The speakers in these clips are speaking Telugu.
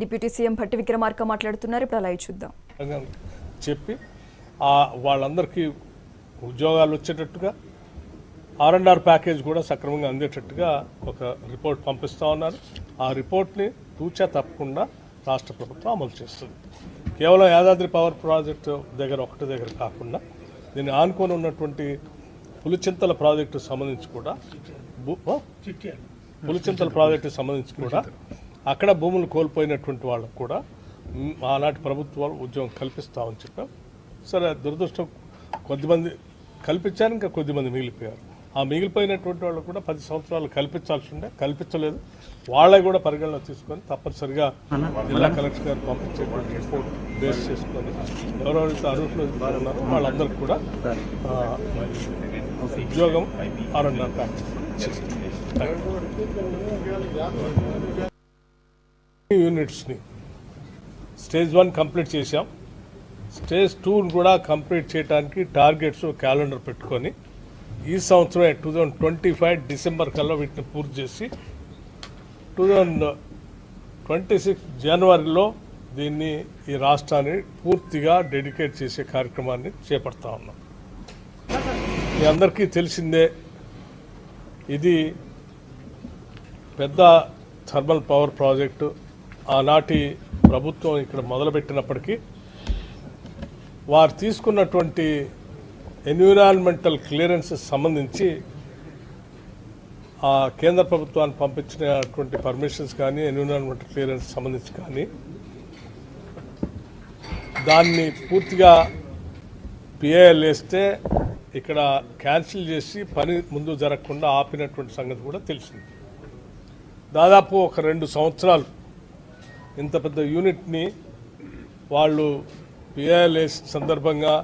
డిప్యూటీ సీఎం భట్టి విక్రమార్క మాట్లాడుతున్నారు. ఇప్పుడు అలా చూద్దాం. చెప్పి ఆ వాళ్ళందరికీ ఉద్యోగాలు వచ్చేటట్టుగా ఆర్ అండ్ ఆర్ ప్యాకేజ్ కూడా సక్రమంగా అందేటట్టుగా ఒక రిపోర్ట్ పంపిస్తా ఉన్నారు. ఆ రిపోర్ట్ని తూచా తప్పకుండా రాష్ట్ర ప్రభుత్వం అమలు చేస్తుంది. కేవలం యాదాద్రి పవర్ ప్రాజెక్టు దగ్గర ఒకటి దగ్గర కాకుండా దీన్ని ఆనుకొని ఉన్నటువంటి పులిచింతల ప్రాజెక్టు సంబంధించి కూడా? పులిచింతల ప్రాజెక్టు సంబంధించి కూడా అక్కడ భూములు కోల్పోయినటువంటి వాళ్ళకు కూడా ఆనాటి ప్రభుత్వాలు ఉద్యోగం కల్పిస్తామని చెప్పాం. సరే దురదృష్టం కొద్దిమంది కల్పించారు ఇంకా కొద్దిమంది మిగిలిపోయారు. ఆ మిగిలిపోయినటువంటి వాళ్ళు కూడా పది సంవత్సరాలు కల్పించాల్సి ఉండే కల్పించలేదు. వాళ్ళే కూడా పరిగణన తీసుకొని తప్పనిసరిగా జిల్లా కలెక్టర్ గారు పంపించేటువంటి రిపోర్ట్ బేస్ చేసుకొని ఎవరెవరైతే అర్హులు ఉన్నారో వాళ్ళందరికీ కూడా ఉద్యోగం ఆరున్నర యూనిట్స్ని స్టేజ్ వన్ కంప్లీట్ చేశాం. స్టేజ్ టూ కూడా కంప్లీట్ చేయడానికి టార్గెట్స్ క్యాలెండర్ పెట్టుకొని ఈ సంవత్సరం two thousand twenty five December కల్లా వీటిని పూర్తి చేసి టూ థౌజండ్ ట్వంటీ సిక్స్ జనవరిలో దీన్ని ఈ రాష్ట్రాన్ని పూర్తిగా డెడికేట్ చేసే కార్యక్రమాన్ని చేపడతా ఉన్నాం. మీ అందరికీ తెలిసిందే ఇది పెద్ద థర్మల్ పవర్ ప్రాజెక్టు. ఆనాటి ప్రభుత్వం ఇక్కడ మొదలుపెట్టినప్పటికీ వారు తీసుకున్నటువంటి ఎన్విరాన్మెంటల్ క్లియరెన్సెస్ సంబంధించి ఆ కేంద్ర ప్రభుత్వాన్ని పంపించినటువంటి పర్మిషన్స్ కానీ ఎన్విరాన్మెంటల్ క్లియరెన్స్ సంబంధించి కానీ దాన్ని పూర్తిగా పిఏఎల్ వేస్తే ఇక్కడ క్యాన్సిల్ చేసి పని ముందు జరగకుండా ఆపినటువంటి సంగతి కూడా తెలిసింది. దాదాపు ఒక రెండు సంవత్సరాలు ఇంత పెద్ద యూనిట్ని వాళ్ళు పిఐఎల్ఎస్ సందర్భంగా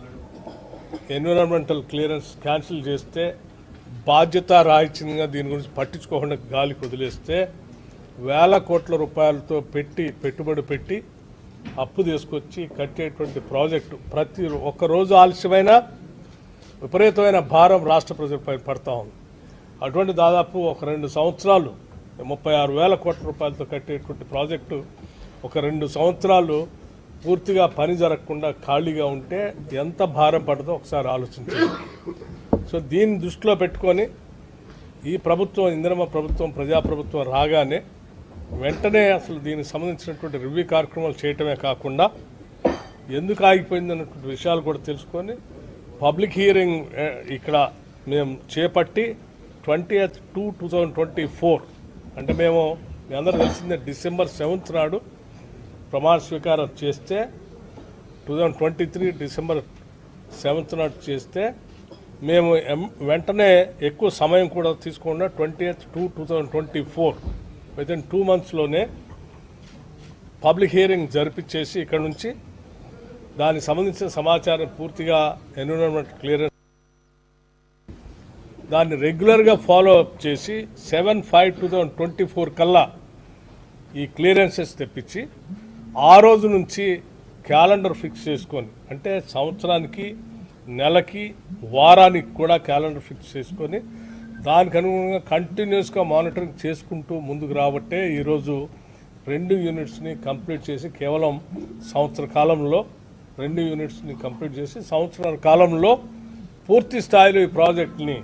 ఎన్విరాన్మెంటల్ క్లియరెన్స్ క్యాన్సిల్ చేస్తే బాధ్యత రాహిత్యంగా దీని గురించి పట్టించుకోకుండా గాలికి వదిలేస్తే వేల కోట్ల రూపాయలతో పెట్టి పెట్టుబడి పెట్టి అప్పు తీసుకొచ్చి కట్టేటువంటి ప్రాజెక్టు. ప్రతి ఒక్క రోజు ఆలస్యమైనా విపరీతమైన భారం రాష్ట్ర ప్రజలపై పడతా ఉంది. అటువంటి దాదాపు ఒక రెండు సంవత్సరాలు ముప్పై ఆరు వేల కోట్ల రూపాయలతో కట్టేటువంటి ప్రాజెక్టు ఒక రెండు సంవత్సరాలు పూర్తిగా పని జరగకుండా ఖాళీగా ఉంటే ఎంత భారం పడదో ఒకసారి ఆలోచించండి. సో దీన్ని దృష్టిలో పెట్టుకొని ఈ ప్రభుత్వం ఇందిరమ్మ ప్రభుత్వం ప్రజాప్రభుత్వం రాగానే వెంటనే అసలు దీనికి సంబంధించినటువంటి రివ్యూ కార్యక్రమాలు చేయటమే కాకుండా ఎందుకు ఆగిపోయింది అన్నటువంటి విషయాలు కూడా తెలుసుకొని పబ్లిక్ హియరింగ్ ఇక్కడ మేము చేపట్టి twenty two two thousand twenty four అంటే మేము మీ అందరూ తెలిసిందే డిసెంబర్ సెవెంత్ నాడు ప్రమాణ స్వీకారం చేస్తే two thousand twenty three December seventh నాడు చేస్తే మేము వెంటనే ఎక్కువ సమయం కూడా తీసుకుండా twenty eighth two two thousand twenty four within two మంత్స్లోనే public hearing జరిపించేసి ఇక్కడ నుంచి దానికి సంబంధించిన సమాచారం పూర్తిగా ఎన్విరాన్మెంట్ క్లియరెన్స్ దాన్ని రెగ్యులర్గా ఫాలో అప్ చేసి seven five two thousand twenty four కల్లా ఈ క్లియరెన్సెస్ తెప్పించి ఆ రోజు నుంచి క్యాలెండర్ ఫిక్స్ చేసుకొని అంటే సంవత్సరానికి నెలకి వారానికి కూడా క్యాలెండర్ ఫిక్స్ చేసుకొని దానికి అనుగుణంగా కంటిన్యూస్గా మానిటరింగ్ చేసుకుంటూ ముందుకు రాబట్టే ఈరోజు రెండు యూనిట్స్ని కంప్లీట్ చేసి కేవలం సంవత్సర కాలంలో రెండు యూనిట్స్ని కంప్లీట్ చేసి సంవత్సరాల కాలంలో పూర్తి స్థాయిలో ఈ ప్రాజెక్ట్ని